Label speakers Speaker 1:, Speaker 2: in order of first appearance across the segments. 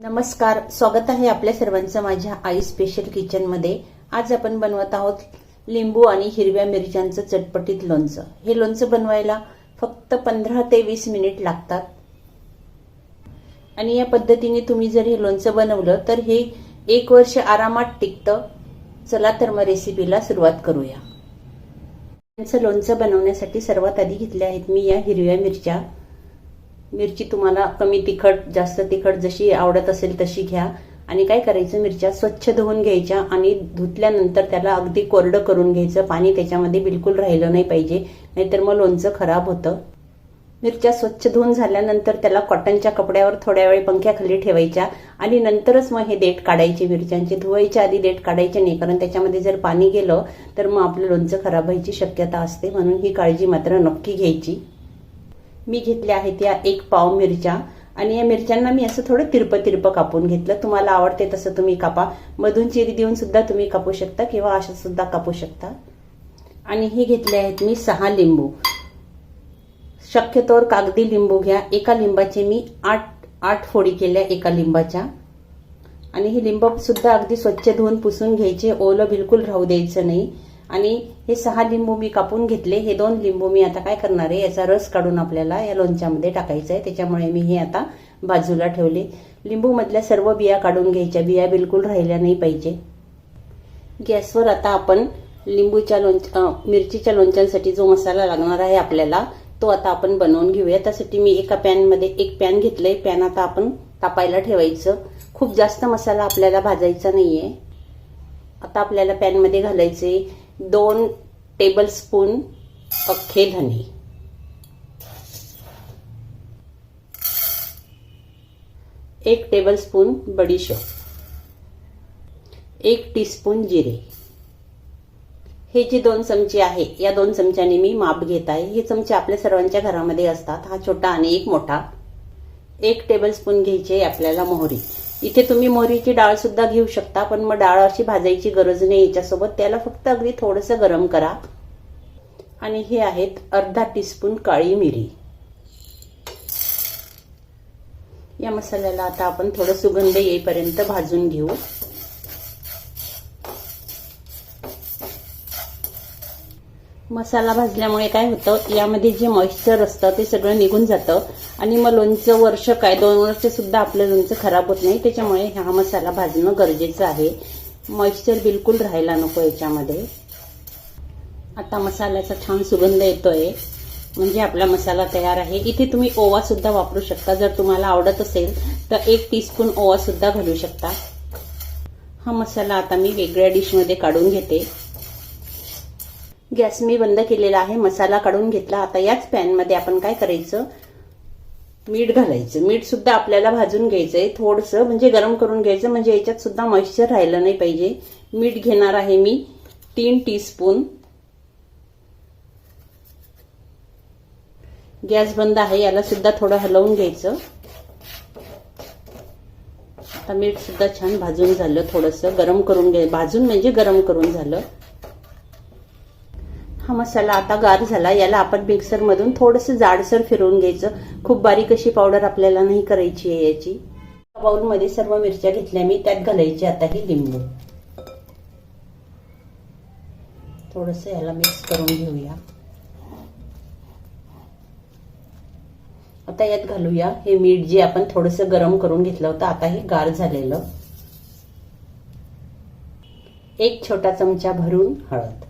Speaker 1: नमस्कार स्वागत आहे आपल्या सर्वांचं माझ्या आई स्पेशल किचनमध्ये आज आपण बनवत आहोत लिंबू आणि हिरव्या मिरच्यांचं चटपटीत लोणचं. हे लोणचं बनवायला फक्त पंधरा ते वीस मिनिट लागतात. आणि या पद्धतीने तुम्ही जर हे लोणचं बनवलं तर हे एक वर्ष आरामात टिकतं. चला तर मग रेसिपीला सुरुवात करूया. त्यांचं लोणचं बनवण्यासाठी सर्वात आधी घेतल्या आहेत मी या हिरव्या मिरच्या. मिरची तुम्हाला कमी तिखट जास्त तिखट जशी आवडत असेल तशी घ्या. आणि काय करायचं मिरच्या स्वच्छ धुवून घ्यायच्या आणि धुतल्यानंतर त्याला अगदी कोरडं करून घ्यायचं. पाणी त्याच्यामध्ये बिलकुल राहिलं नाही पाहिजे. नाहीतर मग लोणचं खराब होतं. मिरच्या स्वच्छ धुवून झाल्यानंतर त्याला कॉटनच्या कपड्यावर थोड्या वेळ पंख्याखाली ठेवायच्या. आणि नंतरच मग हे देठ काढायचे मिरच्यांचे. धुवायच्या आधी देठ काढायचे नाही कारण त्याच्यामध्ये जर पाणी गेलं तर मग आपलं लोणचं खराब व्हायची शक्यता असते. म्हणून ही काळजी मात्र नक्की घ्यायची. मी घेतल्या आहेत या एक पाव मिरच्या. आणि या मिरच्यांना मी असं थोडं तिरपं तिरपं कापून घेतलं. तुम्हाला आवडते तसं तुम्ही कापा. मधून चिरी देऊन सुद्धा तुम्ही कापू शकता किंवा अशा सुद्धा कापू शकता. आणि हे घेतले आहेत मी सहा लिंबू. शक्यतोवर कागदी लिंबू घ्या. एका लिंबाचे मी आठ आठ फोडी केल्या एका लिंबाच्या. आणि हे लिंब सुद्धा अगदी स्वच्छ धुवून पुसून घ्यायचे. ओलं बिलकुल राहू द्यायचं नाही. आणि हे सहा लिंबू मी कापून घेतले. हे दोन लिंबू मी आता काय करणार आहे? याचा रस काढून आपल्याला या लोणच्यामध्ये टाकायचं आहे. त्याच्यामुळे मी हे आता बाजूला ठेवले. लिंबूमधल्या सर्व बिया काढून घ्यायच्या. बिया बिलकुल राहिल्या नाही पाहिजे. गॅसवर आता आपण लिंबूच्या लोणच मिरचीच्या लोणच्यांसाठी जो मसाला लागणार आहे आपल्याला तो आता आपण बनवून घेऊया. त्यासाठी मी एका पॅनमध्ये एक पॅन घेतलंय. पॅन आता आपण तापायला ठेवायचं. खूप जास्त मसाला आपल्याला भाजायचा नाहीये. आता आपल्याला पॅनमध्ये घालायचे दोन टेबल स्पून अख्खे धने. एक टेबलस्पून बडीशेप. बडीशोप एक टीस्पून जिरे. हे जे दोन चमचे आहे या दोन चमच्याने मी माप घेत आहे. हे चमचे आपल्या सर्वांच्या घरामध्ये असतात. हा छोटा आणि एक मोठा. एक टेबल स्पून घ्यायची आपल्याला मोहरी. इथे तुम्ही मोहरीची डाळ सुद्धा घेऊ शकता पण मग डाळ अशी भाजायची गरज नाही याच्यासोबत. त्याला फक्त अगदी थोडंसं गरम करा. आणि हे आहेत अर्धा टीस्पून काळी मिरी. या मसाल्याला आता आपण थोडं सुगंध येईपर्यंत भाजून घेऊ. मसाला भाजल्यामुळे काय होतं यामध्ये जे मॉइश्चर असतं ते सगळं निघून जातं. आणि मग लोणचं वर्ष काय दोन वर्ष सुद्धा आपलं लोणचं खराब होत नाही. त्याच्यामुळे हा मसाला भाजणं गरजेचं आहे. मॉइश्चर बिलकुल राहायला नको याच्यामध्ये. आता मसाल्याचा छान सुगंध येतोय. म्हणजे आपला मसाला तयार आहे. इथे तुम्ही ओवा सुद्धा वापरू शकता. जर तुम्हाला आवडत असेल तर एक टीस्पून ओवा सुद्धा घालू शकता. हा मसाला आता मी वेगळ्या डिशमध्ये काढून घेते. गॅस मी बंद केलेला आहे मसाला काढून घेतला. आता याच पॅनमध्ये आपण काय करायचं? मीठ घालायचं. मीठ सुद्धा आपल्याला भाजून घ्यायचं आहे थोडंसं म्हणजे गरम करून घ्यायचं म्हणजे याच्यात सुद्धा मॉइश्चर राहिलं नाही पाहिजे. मीठ घेणार आहे मी तीन टीस्पून गॅस बंद आहे याला सुद्धा थोडं हलवून घ्यायचं. आता मीठ सुद्धा छान भाजून झालं थोडंसं गरम करून घ्याय भाजून म्हणजे गरम करून झालं. हा मसाला आता गार झाला याला आपण मिक्सरमधून थोडंसं जाडसर फिरवून घ्यायचं. खूप बारीक अशी पावडर आपल्याला नाही करायची आहे याची. बाउलमध्ये सर्व मिरच्या घेतल्या मी त्यात घालायची आता ही लिंबू. थोडस याला मिक्स करून घेऊया. आता यात घालूया. हे मीठ जे आपण थोडस गरम करून घेतलं होतं आता हे गार झालेलं. एक छोटा चमचा भरून हळद.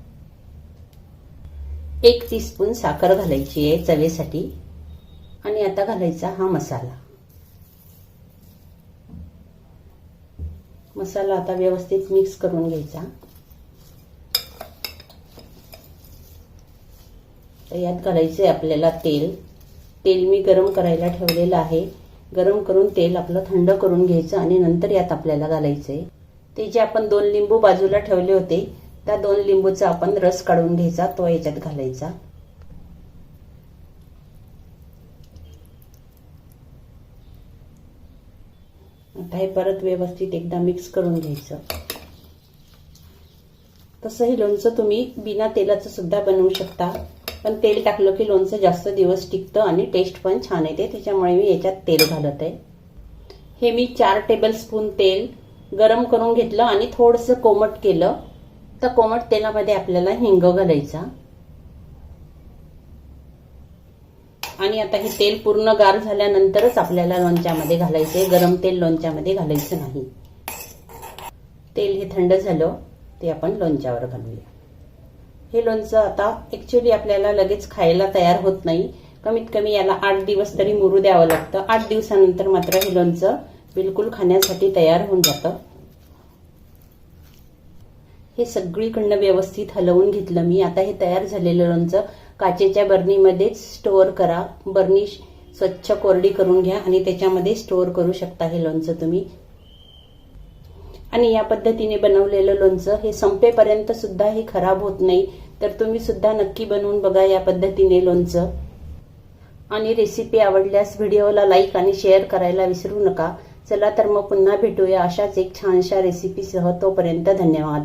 Speaker 1: एक टीस्पून साखर घालायची आहे चवेसाठी. आणि आता घालायचा हा मसाला. मसाला आता व्यवस्थित मिक्स करून घ्यायचा. तर यात आहे आपल्याला तेल. तेल मी गरम करायला ठेवलेलं आहे. गरम करून तेल आपलं थंड करून घ्यायचं आणि नंतर यात आपल्याला घालायचंय. ते जे आपण दोन लिंबू बाजूला ठेवले होते त्या दोन लिंबूचा आपण रस काढून घ्यायचा तो याच्यात घालायचा. आता हे परत व्यवस्थित एकदा मिक्स करून घ्यायचं. तसंही लोणचं तुम्ही बिना तेलाचं सुद्धा बनवू शकता. पण तेल टाकलं की लोणचं जास्त दिवस टिकतं आणि टेस्ट पण छान येते. त्याच्यामुळे मी याच्यात तेल घालत आहे. हे मी चार टेबल स्पून तेल गरम करून घेतलं आणि थोडंसं कोमट केलं. तर कोमट तेलामध्ये आपल्याला हिंग घालायचा. आणि आता हे तेल पूर्ण गार झाल्यानंतरच आपल्याला लोणच्यामध्ये घालायचे गरम तेल लोणच्यामध्ये घालायचं नाही. तेल हे थंड झालं ते आपण लोणच्यावर घालूया. हे लोणचं आता ऍक्च्युली आपल्याला लगेच खायला तयार होत नाही. कमीत कमी याला आठ दिवस तरी मुरू द्यावं लागतं. आठ दिवसानंतर मात्र हे लोणचं बिलकुल खाण्यासाठी तयार होऊन जातं. हे सगळीकडनं व्यवस्थित हलवून घेतलं मी. आता हे तयार झालेलं लोणचं काचेच्या बर्नीमध्येच स्टोअर करा. बर्नी स्वच्छ कोरडी करून घ्या आणि त्याच्यामध्ये स्टोअर करू शकता हे लोणचं तुम्ही. आणि या पद्धतीने बनवलेलं लोणचं हे संपेपर्यंत सुद्धा हे खराब होत नाही. तर तुम्ही सुद्धा नक्की बनवून बघा या पद्धतीने लोणचं. आणि रेसिपी आवडल्यास व्हिडिओला लाईक आणि शेअर करायला विसरू नका. चला तर मग पुन्हा भेटूया अशाच एक छानशा रेसिपीसह तोपर्यंत धन्यवाद.